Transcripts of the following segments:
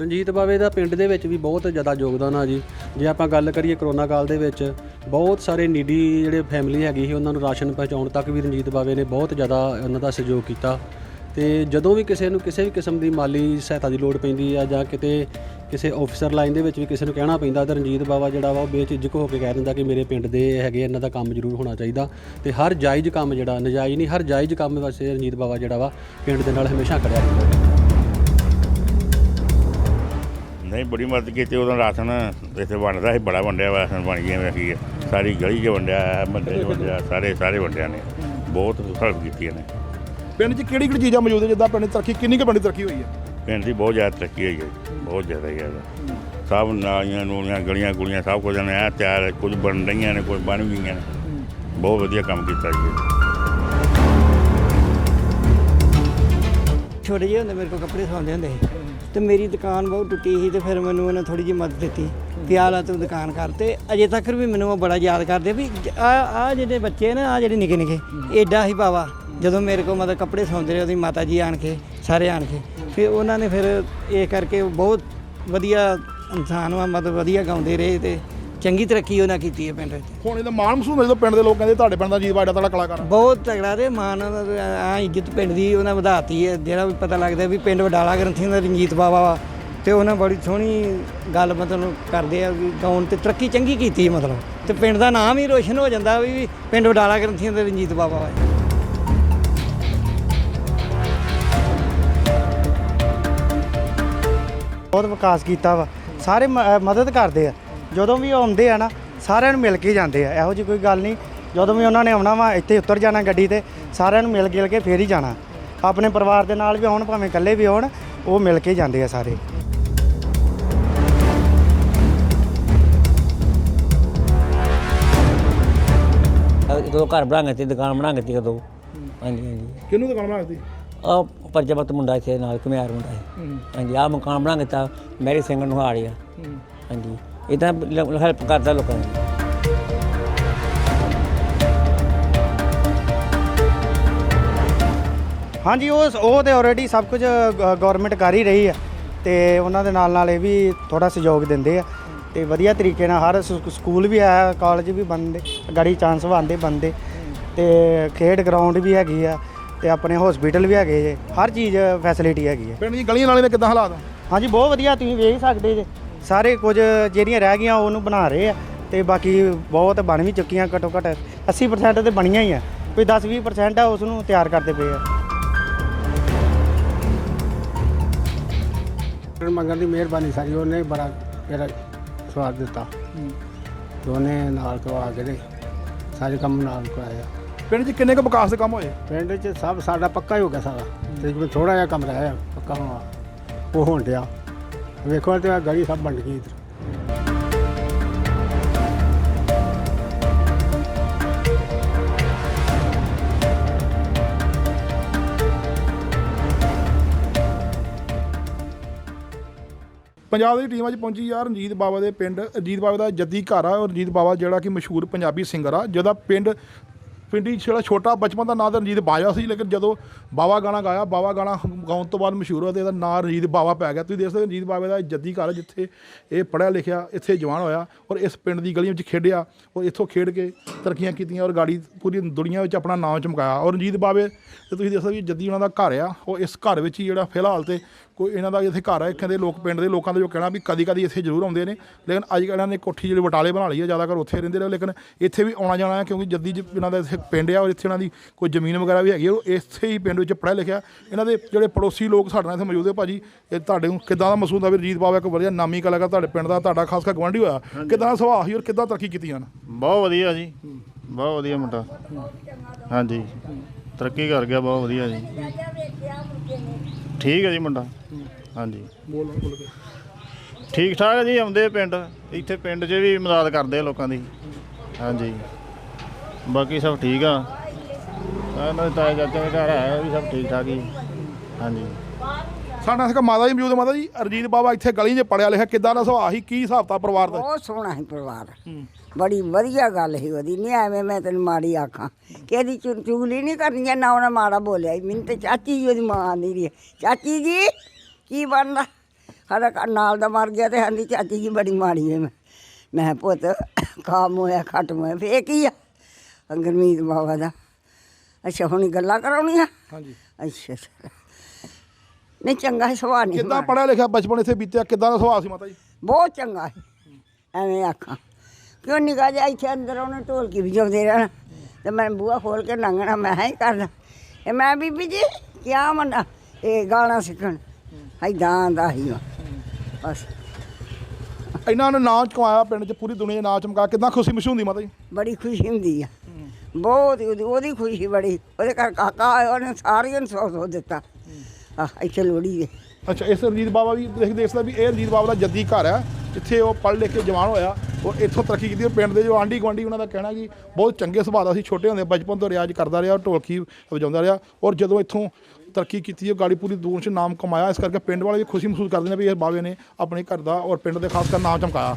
ਰਣਜੀਤ ਬਾਵੇ ਦਾ ਪਿੰਡ ਦੇ ਵਿੱਚ ਵੀ ਬਹੁਤ ਜ਼ਿਆਦਾ ਯੋਗਦਾਨ ਆ ਜੀ। ਜੇ ਆਪਾਂ ਗੱਲ ਕਰੀਏ ਕਰੋਨਾ ਕਾਲ ਦੇ ਵਿੱਚ, ਬਹੁਤ ਸਾਰੇ ਨੀਡੀ ਜਿਹੜੇ ਫੈਮਿਲੀ ਹੈਗੀ ਸੀ, ਉਹਨਾਂ ਨੂੰ ਰਾਸ਼ਨ ਪਹੁੰਚਾਉਣ ਤੱਕ ਵੀ ਰਣਜੀਤ ਬਾਵੇ ਨੇ ਬਹੁਤ ਜ਼ਿਆਦਾ ਉਹਨਾਂ ਦਾ ਸਹਿਯੋਗ ਕੀਤਾ। ਤੇ ਜਦੋਂ ਵੀ ਕਿਸੇ ਨੂੰ ਕਿਸੇ ਵੀ ਕਿਸਮ ਦੀ ਮਾਲੀ ਸਹਾਇਤਾ ਦੀ ਲੋੜ ਪੈਂਦੀ ਆ ਜਾਂ ਕਿਤੇ ਕਿਸੇ ਆਫੀਸਰ ਲਾਈਨ ਦੇ ਵਿੱਚ ਵੀ ਕਿਸੇ ਨੂੰ ਕਹਿਣਾ ਪੈਂਦਾ, ਤਾਂ ਰਣਜੀਤ ਬਾਵਾ ਜਿਹੜਾ ਵਾ ਉਹ ਬੇਝਿਜਕ ਹੋ ਕੇ ਕਹਿ ਦਿੰਦਾ ਕਿ ਮੇਰੇ ਪਿੰਡ ਦੇ ਹੈਗੇ ਇਹਨਾਂ ਦਾ ਕੰਮ ਜ਼ਰੂਰ ਹੋਣਾ ਚਾਹੀਦਾ। ਤੇ ਹਰ ਜਾਇਜ਼ ਕੰਮ ਜਿਹੜਾ, ਨਜਾਇਜ਼ ਨਹੀਂ, ਹਰ ਜਾਇਜ਼ ਕੰਮ ਵਾਸਤੇ ਰਣਜੀਤ ਬਾਵਾ ਜਿਹੜਾ ਵਾ ਪਿੰਡ ਦੇ ਨਾਲ ਹਮੇਸ਼ਾ ਖੜਿਆ ਰਹਿੰਦਾ। ਨਹੀਂ ਬੜੀ ਮਦਦ ਕੀਤੀ ਉਦੋਂ ਰਾਸ਼ਨ ਇੱਥੇ ਵੰਡਦਾ ਸੀ ਬੜਾ ਵੰਡਿਆ ਰਾਸ਼ਨ ਬਣ ਗਿਆ ਵੇਖੀ ਹੈ। ਸਾਰੀ ਗਲੀ 'ਚ ਵੰਡਿਆ ਮੱਲੇ 'ਚ ਵੰਡਿਆ ਸਾਰੇ ਸਾਰੇ ਵੰਡਿਆ ਨੇ ਬਹੁਤ ਹੈਲਪ ਕੀਤੀ ਨੇ ਪਿੰਡ 'ਚ ਕਿਹੜੀ ਕਿਹੜੀ ਚੀਜ਼ਾਂ ਮੌਜੂਦ ਹੈ ਜਿੱਦਾਂ ਪਿੰਡ ਦੀ ਤਰੱਕੀ ਕਿੰਨੀ ਕੁ ਪਿੰਡ ਦੀ ਤਰੱਕੀ ਹੋਈ ਹੈ? ਪਿੰਡ ਦੀ ਬਹੁਤ ਜ਼ਿਆਦਾ ਤਰੱਕੀ ਹੋਈ ਹੈ ਬਹੁਤ ਜ਼ਿਆਦਾ ਹੀ ਜ਼ਿਆਦਾ। ਸਭ ਨਾਲੀਆਂ ਨੂਲੀਆਂ ਗਲੀਆਂ ਗੁਲੀਆਂ ਸਭ ਕੁਝ ਨੇ ਆ ਤਿਆਰ ਹੈ, ਕੁਝ ਬਣ ਰਹੀਆਂ ਨੇ ਕੁਝ ਬਣ ਗਈਆਂ ਨੇ। ਬਹੁਤ ਵਧੀਆ ਕੰਮ ਕੀਤਾ ਜੀ ਛੋਟੇ ਜਿਹੇ ਹੁੰਦੇ ਮੇਰੇ ਕੋਲ ਕੱਪੜੇ ਸਵਾਉਂਦੇ ਹੁੰਦੇ ਸੀ। ਤੇ ਮੇਰੀ ਦੁਕਾਨ ਬਹੁਤ ਟੁੱਟੀ ਸੀ ਤੇ ਫਿਰ ਮੈਨੂੰ ਉਹਨੇ ਥੋੜੀ ਜਿਹੀ ਮਦਦ ਦਿੱਤੀ। ਵੀ ਆਹ ਤੂੰ ਦੁਕਾਨ ਕਰ ਤੇ ਅਜੇ ਤੱਕ ਵੀ ਮੈਨੂੰ ਉਹ ਬੜਾ ਯਾਦ ਕਰਦੇ ਵੀ ਆ ਆ ਜਿਹੜੇ ਬੱਚੇ ਨਾ ਆ ਜਿਹੜੇ ਨਿੱਕੇ ਨਿੱਕੇ, ਏਡਾ ਹੀ ਬਾਵਾ। ਜਦੋਂ ਮੇਰੇ ਕੋਲ ਮਤਲਬ ਕੱਪੜੇ ਸੌਂਦੇ ਰਹੇ ਉਹਦੀ ਮਾਤਾ ਜੀ ਆਣ ਕੇ, ਸਾਰੇ ਆਣ ਕੇ। ਫਿਰ ਉਹਨਾਂ ਨੇ ਫਿਰ ਇਹ ਕਰਕੇ ਉਹ ਬਹੁਤ ਵਧੀਆ ਇਨਸਾਨ ਵਾ, ਮਤਲਬ ਵਧੀਆ ਗਾਉਂਦੇ ਰਹੇ ਤੇ ਚੰਗੀ ਤਰੱਕੀ ਉਹਨਾਂ ਕੀਤੀ ਹੈ ਪਿੰਡ ਵਿੱਚ। ਹੁਣ ਇਹਦਾ ਮਾਣ ਮਹਿਸੂਸ ਹੁੰਦਾ ਜਦੋਂ ਪਿੰਡ ਦੇ ਲੋਕ ਕਹਿੰਦੇ ਤੁਹਾਡੇ ਪਿੰਡ ਦਾ ਜੀਤ ਬਾੜਾ ਤੜਾ ਕਲਾਕਾਰ ਆ। ਬਹੁਤ ਤਗੜਾ ਤੇ ਮਾਨ ਆ ਇੱਜ਼ਤ ਪਿੰਡ ਦੀ ਉਹਨਾਂ ਵਧਾਤੀ ਹੈ ਜਿਹੜਾ ਵੀ ਪਤਾ ਲੱਗਦਾ ਵੀ ਪਿੰਡ ਵਡਾਲਾ ਗ੍ਰੰਥੀ ਦਾ ਰਣਜੀਤ ਬਾਵਾ ਵਾ। ਤੇ ਉਹਨਾਂ ਬੜੀ ਸੋਹਣੀ ਗੱਲ ਮਤਲਬ ਕਰਦੇ ਆ ਵੀ ਗਾਉਣ ਤੇ ਤਰੱਕੀ ਚੰਗੀ ਕੀਤੀ ਮਤਲਬ। ਤੇ ਪਿੰਡ ਦਾ ਨਾਮ ਹੀ ਰੋਸ਼ਨ ਹੋ ਜਾਂਦਾ ਵੀ ਪਿੰਡ ਵਡਾਲਾ ਗ੍ਰੰਥੀਆਂ ਦਾ ਰਣਜੀਤ ਬਾਵਾ ਵਾ। ਬਹੁਤ ਵਿਕਾਸ ਕੀਤਾ ਵਾ। ਸਾਰੇ ਮ- ਅ, ਮਦਦ ਕਰਦੇ ਆ। ਜਦੋਂ ਵੀ ਉਹ ਆਉਂਦੇ ਆ ਨਾ ਸਾਰਿਆਂ ਨੂੰ ਮਿਲ ਕੇ ਜਾਂਦੇ ਆ। ਇਹੋ ਜਿਹੀ ਕੋਈ ਗੱਲ ਨਹੀਂ। ਜਦੋਂ ਵੀ ਉਹਨਾਂ ਨੇ ਆਉਣਾ ਵਾ ਇੱਥੇ ਉਤਰ ਜਾਣਾ ਗੱਡੀ ਤੇ ਸਾਰਿਆਂ ਨੂੰ ਮਿਲ ਗਿਲ ਕੇ ਫੇਰ ਹੀ ਜਾਣਾ। ਆਪਣੇ ਪਰਿਵਾਰ ਦੇ ਨਾਲ ਵੀ ਆਉਣ ਭਾਵੇਂ ਇਕੱਲੇ ਵੀ ਆਉਣ ਉਹ ਮਿਲ ਕੇ ਜਾਂਦੇ ਆ ਸਾਰੇ। ਜਦੋਂ ਘਰ ਬਣਾਂਗੇ ਤੇ ਦੁਕਾਨ ਬਣਾਂਗੇ ਤੇ ਉਦੋਂ। ਹਾਂਜੀ ਹਾਂਜੀ। ਕਿਹਨੂੰ ਦੁਕਾਨ ਬਣਾਉਂਦੀ ਆ ਪਰਜਬਤ ਮੁੰਡਾ ਇੱਥੇ ਨਾਲ ਕੁਮਿਆਰ ਮੁੰਡਾ ਹੈ। ਹਾਂਜੀ ਆ ਮਕਾਨ ਬਣਾਂਗੇ ਤਾਂ ਮੈਰੀ ਸਿੰਘ ਨੂੰ ਹਾੜਿਆ ਹਾਂਜੀ। ਇਦਾਂ ਹੈਲਪ ਕਰਦਾ ਲੋਕਾਂ ਦੀ ਹਾਂਜੀ ਉਹ ਉਹ ਤੇ ਆਲਰੇਡੀ ਸਭ ਕੁਝ ਗਵਰਨਮੈਂਟ ਕਰ ਹੀ ਰਹੀ ਆ ਤੇ ਉਹਨਾਂ ਦੇ ਨਾਲ ਨਾਲ ਇਹ ਵੀ ਥੋੜਾ ਸਹਿਯੋਗ ਦਿੰਦੇ ਆ ਤੇ ਵਧੀਆ ਤਰੀਕੇ ਨਾਲ ਹਰ ਸ- ਸਕੂਲ ਵੀ ਆ ਕਾਲਜ ਵੀ ਬੰਦੇ ਗਾੜੀ ਚਾਂਸ ਵਾਂਦੇ ਬੰਦੇ ਤੇ ਖੇਡ ਗਰਾਊਂਡ ਵੀ ਹੈਗੀ ਆ ਤੇ ਆਪਣੇ ਹਸਪੀਟਲ ਵੀ ਹੈਗੇ ਜੇ ਹਰ ਚੀਜ਼ ਫੈਸਿਲਿਟੀ ਹੈਗੀ ਆ ਪਿੰਡ ਦੀ ਗਲੀਆਂ ਨਾਲੇ ਦੇ ਕਿੱਦਾਂ ਹਾਲਾਤ ਆ? ਹਾਂਜੀ ਬਹੁਤ ਵਧੀਆ ਤੁਸੀਂ ਵੇਖ ਸਕਦੇ ਜੇ ਸਾਰੇ ਕੁਝ ਜਿਹੜੀਆਂ ਰਹਿ ਗਈਆਂ ਉਹਨੂੰ ਬਣਾ ਰਹੇ ਆ ਤੇ ਬਾਕੀ ਬਹੁਤ ਬਣ ਵੀ ਚੁੱਕੀਆਂ ਘੱਟੋ ਘੱਟ 80% ਤੇ ਬਣੀਆਂ ਹੀ ਆ। ਕੋਈ 10-20% ਆ ਉਸ ਨੂੰ ਤਿਆਰ ਕਰਦੇ ਪਏ ਆ। ਮੰਗਣ ਦੀ ਮਿਹਰਬਾਨੀ ਸਾਰੀ ਉਹਨੇ ਬੜਾ ਮੇਰਾ ਸਵਾਦ ਦਿੱਤਾ। ਦੋਨੇ ਨਾਲ ਤੋਂ ਆ ਕੇ ਨੇ ਸਾਰੇ ਕੰਮ ਨਾਲ ਕਰਾਇਆ। ਪਿੰਡ 'ਚ ਕਿੰਨੇ ਕੁ ਵਿਕਾਸ ਦੇ ਕੰਮ ਹੋਏ? ਪਿੰਡ 'ਚ ਸਭ ਸਾਡਾ ਪੱਕਾ ਹੀ ਹੋ ਗਿਆ ਸਾਰਾ। ਤਕਰੀਬਨ ਥੋੜਾ ਜਿਹਾ ਕੰਮ ਰਹਿ ਗਿਆ ਪੱਕਾ ਹੋਣਾ। ਉਹ ਹੋਣ ਡਿਆ। ਵੇਖੋ ਤੇ ਆਹ ਗਲੀ ਸਭ ਬਣ ਗਈ ਇੱਧਰ। ਪੰਜਾਬ ਦੀ ਟੀਮ ਅੱਜ ਪਹੁੰਚੀ ਆ ਰਣਜੀਤ ਬਾਵਾ ਦੇ ਪਿੰਡ। ਰਣਜੀਤ ਬਾਵਾ ਦਾ ਜੱਦੀ ਘਰ ਆ ਔਰ ਰਣਜੀਤ ਬਾਵਾ ਜਿਹੜਾ ਕਿ ਮਸ਼ਹੂਰ ਪੰਜਾਬੀ ਸਿੰਗਰ ਆ, ਜਿਹਦਾ ਪਿੰਡ ਪਿੰਡੀ ਛੇੜਾ ਛੋਟਾ ਬਚਪਨ ਦਾ ਨਾਂ ਤਾਂ ਰਣਜੀਤ ਬਾਜਵਾ ਸੀ, ਲੇਕਿਨ ਜਦੋਂ ਬਾਵਾ ਗਾਣਾ ਗਾਇਆ, ਬਾਵਾ ਗਾਣਾ ਗਾਉਣ ਤੋਂ ਬਾਅਦ ਮਸ਼ਹੂਰ ਹੋਇਆ ਤੇ ਇਹਦਾ ਨਾਂ ਰਣਜੀਤ ਬਾਵਾ ਪੈ ਗਿਆ। ਤੁਸੀਂ ਦੇਖ ਸਕਦੇ ਹੋ, ਰਣਜੀਤ ਬਾਵੇ ਦਾ ਜੱਦੀ ਘਰ ਆ ਜਿੱਥੇ ਇਹ ਪੜ੍ਹਿਆ ਲਿਖਿਆ, ਇੱਥੇ ਜਵਾਨ ਹੋਇਆ ਔਰ ਇਸ ਪਿੰਡ ਦੀ ਗਲੀਆਂ ਵਿੱਚ ਖੇਡਿਆ ਔਰ ਇੱਥੋਂ ਖੇਡ ਕੇ ਤਰੱਕੀਆਂ ਕੀਤੀਆਂ ਔਰ ਗਾੜੀ ਪੂਰੀ ਦੁਨੀਆ ਵਿੱਚ ਆਪਣਾ ਨਾਮ ਚਮਕਾਇਆ। ਔਰ ਰਣਜੀਤ ਬਾਵੇ ਤੇ ਤੁਸੀਂ ਦੇਖ ਵੀ ਜੱਦੀ ਉਹਨਾਂ ਦਾ ਘਰ ਆ। ਉਹ ਇਸ ਘਰ ਵਿੱਚ ਹੀ ਜਿਹੜਾ ਫਿਲਹਾਲ ਤੇ ਕੋਈ ਇਹਨਾਂ ਦਾ ਇੱਥੇ ਘਰ ਆ। ਕਹਿੰਦੇ ਲੋਕ, ਪਿੰਡ ਦੇ ਲੋਕਾਂ ਦਾ ਜੋ ਕਹਿਣਾ ਵੀ ਕਦੀ ਕਦੀ ਇੱਥੇ ਜ਼ਰੂਰ ਆਉਂਦੇ ਨੇ। ਲੇਕਿਨ ਅੱਜ ਕੱਲ੍ਹ ਇਹਨਾਂ ਨੇ ਕੋਠੀ ਜਿਹੜੀ ਬਟਾਲੇ ਬਣਾ ਲਈ ਹੈ ਜ਼ਿਆਦਾਤਰ ਉੱਥੇ ਰਹਿੰਦੇ ਰਹੇ। ਲੇਕਿਨ ਇੱਥੇ ਵੀ ਆਉਣਾ ਜਾਣਾ ਹੈ ਕਿਉਂਕਿ ਜੱਦੀ ਇਹਨਾਂ ਦਾ ਇੱਥੇ ਪਿੰਡ ਆ ਔਰ ਇੱਥੇ ਇਹਨਾਂ ਦੀ ਕੋਈ ਜ਼ਮੀਨ ਵਗੈਰਾ ਵੀ ਹੈਗੀ ਹੈ ਉਹ ਇੱਥੇ ਹੀ ਪਿੰਡ ਵਿੱਚ ਪੜ੍ਹਿਆ ਲਿਖਿਆ। ਇਹਨਾਂ ਦੇ ਜਿਹੜੇ ਪੜੋਸੀ ਲੋਕ ਸਾਡੇ ਨਾਲ ਇੱਥੇ ਮੌਜੂਦ ਹੈ ਭਾਜੀ, ਇਹ ਤੁਹਾਡੇ ਨੂੰ ਕਿੱਦਾਂ ਦਾ ਮਹਿਸੂਸ ਹੁੰਦਾ ਵੀ ਰਜੀਤ ਬਾਵਾ ਇੱਕ ਵਧੀਆ ਨਾਮੀ ਕਲਾਕਾਰ ਤੁਹਾਡੇ ਪਿੰਡ ਦਾ, ਤੁਹਾਡਾ ਖਾਸ ਕਰ ਗਵਾਂਢੀ ਹੋਇਆ। ਕਿੱਦਾਂ ਦਾ ਸੁਭਾਅ ਸੀ ਔਰ ਕਿੱਦਾਂ ਤਰੱਕੀ ਕੀਤੀ ਨੇ? ਬਹੁਤ ਵਧੀਆ ਜੀ। ਬਹੁਤ ਵਧੀਆ ਮੁੰਡਾ। ਹਾਂਜੀ। ਤਰੱਕੀ ਕਰ ਗਿਆ, ਬਹੁਤ ਵਧੀਆ ਜੀ। ਠੀਕ ਹੈ ਜੀ ਮੁੰਡਾ। ਹਾਂਜੀ। ਬੋਲ ਬੋਲ ਕੇ ਠੀਕ ਠਾਕ ਹੈ ਜੀ, ਆਉਂਦੇ ਪਿੰਡ। ਇੱਥੇ ਪਿੰਡ 'ਚ ਵੀ ਮਦਦ ਕਰਦੇ ਆ ਲੋਕਾਂ ਦੀ। ਹਾਂਜੀ। ਬਾਕੀ ਸਭ ਠੀਕ ਆ। ਇਹਨਾਂ ਦੇ ਤਾਏ ਚਾਚੇ ਦੇ ਘਰ ਆਇਆ ਵੀ ਸਭ ਠੀਕ ਠਾਕ ਹੀ ਹਾਂਜੀ। ਸਾਡੇ ਇੱਕ ਮਾਤਾ ਜੀ ਮੌਜੂਦ ਹੈ ਮਾਤਾ ਜੀ। ਅਰਜੀਤ ਬਾਬਾ ਇੱਥੇ ਗਲੀ 'ਚ ਪੜਿਆ ਲਿਖਿਆ ਕਿੱਦਾਂ ਦਾ ਸੁਭਾਅ ਸੀ? ਕੀ ਹਿਸਾਬ ਤਾ ਪਰਿਵਾਰ ਦਾ? ਬਹੁਤ ਸੋਹਣਾ ਸੀ ਪਰਿਵਾਰ। ਬੜੀ ਵਧੀਆ ਗੱਲ ਸੀ ਉਹਦੀ। ਨਹੀਂ ਐਵੇਂ ਮੈਂ ਤੈਨੂੰ ਮਾੜੀ ਆਖਾਂ। ਕਿ ਇਹਦੀ ਚੁ- ਚੁਗਲੀ ਨਹੀਂ ਕਰਨੀ ਹੈ, ਨਾ ਉਹਨੇ ਮਾੜਾ ਬੋਲਿਆ। ਮੈਨੂੰ ਤੇ ਚਾਚੀ ਜੀ ਉਹਦੀ ਮਾਂ ਆਂਦੀ ਰਹੀ ਹੈ। ਚਾਚੀ ਜੀ ਕੀ ਬਣਦਾ? ਸਾਡਾ ਘਰ ਨਾਲ ਦਾ ਮਰ ਗਿਆ ਤੇ ਆਂਦੀ ਚਾਚੀ ਜੀ ਬੜੀ ਮਾੜੀ ਹੈ। ਮੈਂ ਮੈਂ ਕਿਹਾ, ਪੁੱਤ ਕਾਮ ਹੋਇਆ ਖਟਮ ਹੋਇਆ ਫੇ ਕੀ ਆ? ਅੰਗਰਮੀਤ ਬਾਬਾ ਦਾ। ਅੱਛਾ ਹੁਣ ਗੱਲਾਂ ਕਰਾਉਣੀਆਂ? ਹਾਂਜੀ। ਅੱਛਾ ਅੱਛਾ। ਨਹੀਂ ਚੰਗਾ ਹੈ ਸੁਭਾਅ ਨਹੀਂ ਕਿੱਦਾਂ। ਪੜਿਆ ਲਿਖਿਆ ਬਚਪਨ ਇੱਥੇ ਬੀਤਿਆ? ਕਿੱਦਾਂ ਦਾ ਸੁਭਾਅ ਸੀ ਮਾਤਾ ਜੀ? ਬਹੁਤ ਚੰਗਾ ਹੈ ਐਵੇਂ ਆਖਾਂ। ਕਿਉਂ ਨਿਕਾ ਜਾ ਇੱਥੇ ਅੰਦਰ ਉਹਨੇ ਢੋਲਕੀ ਵਜਾਉਂਦੇ ਰਹਿਣਾ? ਤੇ ਮੈਂ ਬੂਹਾ ਖੋਲ ਕੇ ਲੰਘਣਾ ਮੈਂ ਹੀ ਕਰਦਾ ਇਹ ਮੈਂ ਬੀਬੀ ਜੀ ਕਿਆ ਮੰਨਾ ਇਹ ਗਾਣਾ ਸਿੱਖਣ। ਐਦਾਂ ਦਾ ਹੀ। ਬਸ। ਇਹਨਾਂ ਨੇ ਨਾਂ ਕਮਾਇਆ ਪਿੰਡ 'ਚ ਪੂਰੀ ਦੁਨੀਆ ਨਾਂ ਚਮਕਾ ਕਿੱਦਾਂ ਖੁਸ਼ੀ ਮਸ਼ਹੂਰ ਹੁੰਦੀ ਮਾਤਾ ਜੀ? ਬੜੀ ਖੁਸ਼ੀ ਹੁੰਦੀ ਆ। ਬਹੁਤ ਉਹਦੀ ਖੁਸ਼ੀ ਬੜੀ। ਉਹਦੇ ਘਰ ਕਾਕਾ ਆਇਆ ਉਹਨੇ ਸਾਰਿਆਂ ਨੂੰ ਸੌ ਸੌ ਦਿੱਤਾ। ਆ ਇੱਥੇ ਲੋੜੀ ਦੇ ਅੱਛਾ, ਇਸ ਰਣਜੀਤ ਬਾਵਾ ਵੀ ਦੇਖ ਦੇਖਦਾ ਵੀ ਇਹ ਰਣਜੀਤ ਬਾਵਾ ਦਾ ਜੱਦੀ ਘਰ ਹੈ ਜਿੱਥੇ ਉਹ ਪੜ੍ਹ ਲਿਖ ਕੇ ਜਵਾਨ ਹੋਇਆ, ਉਹ ਇੱਥੋਂ ਤਰੱਕੀ ਕੀਤੀ। ਪਿੰਡ ਦੇ ਜੋ ਆਂਢੀ ਗੁਆਂਢੀ, ਉਹਨਾਂ ਦਾ ਕਹਿਣਾ ਕਿ ਬਹੁਤ ਚੰਗੇ ਸੁਭਾਅ ਦਾ ਸੀ। ਛੋਟੇ ਹੁੰਦੇ ਬਚਪਨ ਤੋਂ ਰਿਆਜ਼ ਕਰਦਾ ਰਿਹਾ ਢੋਲਕੀ ਵਜਾਉਂਦਾ ਰਿਹਾ ਔਰ ਜਦੋਂ ਇੱਥੋਂ ਤਰੱਕੀ ਕੀਤੀ, ਉਹ ਗਾੜੀ ਪੂਰੀ ਦੂਰ 'ਚ ਨਾਮ ਕਮਾਇਆ। ਇਸ ਕਰਕੇ ਪਿੰਡ ਵਾਲੇ ਵੀ ਖੁਸ਼ੀ ਮਹਿਸੂਸ ਕਰਦੇ ਨੇ ਵੀ ਇਹ ਬਾਵੇ ਨੇ ਆਪਣੇ ਘਰ ਦਾ ਔਰ ਪਿੰਡ ਦੇ ਖਾਸ ਕਰ ਨਾਮ ਚਮਕਾਇਆ।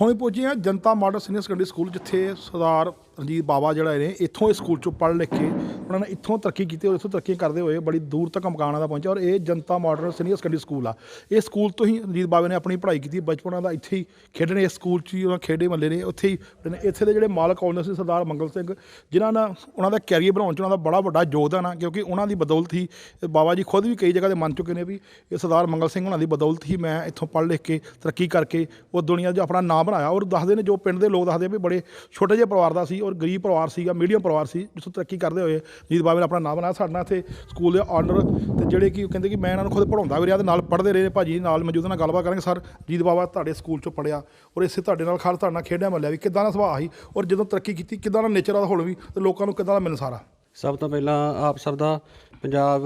ਹੁਣ ਪਹੁੰਚੇ ਹਾਂ Janta model senior secondary school, ਜਿੱਥੇ ਸਰਦਾਰ ਰਣਜੀਤ ਬਾਵਾ ਜਿਹੜਾ ਨੇ ਇੱਥੋਂ ਇਸ ਸਕੂਲ ਚੋਂ ਪੜ੍ਹ ਲਿਖ ਕੇ ਉਹਨਾਂ ਨੇ ਇੱਥੋਂ ਤਰੱਕੀ ਕੀਤੀ ਔਰ ਇੱਥੋਂ ਤਰੱਕੀ ਕਰਦੇ ਹੋਏ ਬੜੀ ਦੂਰ ਤੱਕ ਮਕਾਨਾਂ ਦਾ ਪਹੁੰਚਿਆ ਔਰ ਇਹ Janta model senior secondary school ਆ। ਇਹ ਸਕੂਲ ਤੋਂ ਹੀ ਰਣਜੀਤ ਬਾਵਾ ਨੇ ਆਪਣੀ ਪੜ੍ਹਾਈ ਕੀਤੀ, ਬਚਪਨ ਦਾ ਇੱਥੇ ਹੀ ਖੇਡਣੇ, ਇਸ ਸਕੂਲ 'ਚ ਹੀ ਉਹਨਾਂ ਖੇਡੇ ਮੱਲੇ ਨੇ, ਉੱਥੇ ਹੀ ਇੱਥੇ ਦੇ ਜਿਹੜੇ ਮਾਲਕ ਆਉਂਦੇ ਸੀ ਸਰਦਾਰ ਮੰਗਲ ਸਿੰਘ, ਜਿਨ੍ਹਾਂ ਨਾਲ ਉਹਨਾਂ ਦਾ ਕੈਰੀਅਰ ਬਣਾਉਣ 'ਚ ਉਹਨਾਂ ਦਾ ਬੜਾ ਵੱਡਾ ਯੋਗਦਾਨ ਆ, ਕਿਉਂਕਿ ਉਹਨਾਂ ਦੀ ਬਦੌਲਤ ਹੀ ਇਹ ਬਾਬਾ ਜੀ ਖੁਦ ਵੀ ਕਈ ਜਗ੍ਹਾ ਤੇ ਮੰਨ ਚੁੱਕੇ ਨੇ ਵੀ ਇਹ ਸਰਦਾਰ ਮੰਗਲ ਸਿੰਘ ਉਹਨਾਂ ਦੀ ਬਦੌਲਤ ਹੀ ਮੈਂ ਇੱਥੋਂ ਪੜ੍ਹ ਲਿਖ ਕੇ ਤਰੱਕੀ ਕਰਕੇ ਉਹ ਦੁਨੀਆ 'ਚ ਆਪਣਾ ਨਾਮ ਬਣਾਇਆ ਔਰ ਦੱਸਦੇ ਨੇ ਜੋ ਪਿੰਡ ਦੇ ਲੋਕ ਦੱਸਦੇ ਵੀ ਬੜੇ ਛੋਟੇ ਜਿਹੇ ਪਰਿਵਾਰ ਦਾ ਸੀ ਔਰ ਗਰੀਬ ਪਰਿਵਾਰ ਸੀਗਾ, ਮੀਡੀਅਮ ਪਰਿਵਾਰ ਸੀ, ਜਿੱਥੋਂ ਤਰੱਕੀ ਕਰਦੇ ਹੋਏ ਜੀਤ ਬਾਬੇ ਨੇ ਆਪਣਾ ਨਾਮ ਬਣਾਇਆ। ਸਾਡੇ ਨਾਲ ਇੱਥੇ ਸਕੂਲ ਦੇ ਆਨਰ ਤੇ ਜਿਹੜੇ ਕਿ ਕਹਿੰਦੇ ਕਿ ਮੈਂ ਇਹਨਾਂ ਨੂੰ ਖੁਦ ਪੜਾਉਂਦਾ ਵੀ ਰਿਹਾ ਤੇ ਨਾਲ ਪੜ੍ਹਦੇ ਰਹੇ ਭਾਜੀ, ਨਾਲ ਮੌਜੂਦ ਨਾਲ ਗੱਲਬਾਤ ਕਰਾਂਗੇ। ਸਰ ਜੀਤ ਬਾਵਾ ਤੁਹਾਡੇ ਸਕੂਲ ਚੋਂ ਪੜਿਆ ਔਰ ਇਸੇ ਤੁਹਾਡੇ ਨਾਲ ਖਾਸ ਤੁਹਾਡੇ ਨਾਲ ਖੇਡਿਆ ਮੱਲਿਆ ਵੀ ਕਿੱਦਾਂ ਦਾ ਸੁਭਾਅ ਸੀ ਔਰ ਜਦੋਂ ਤਰੱਕੀ ਕੀਤੀ, ਕਿੱਦਾਂ ਦਾ ਨੇਚਰ ਆ ਹੁਣ ਵੀ ਤੇ ਲੋਕਾਂ ਨੂੰ ਕਿੱਦਾਂ ਦਾ ਮਿਲਣਸਾਰ ਸਾਰਾ? ਸਭ ਤੋਂ ਪਹਿਲਾਂ ਆਪ ਸਭ ਦਾ ਪੰਜਾਬ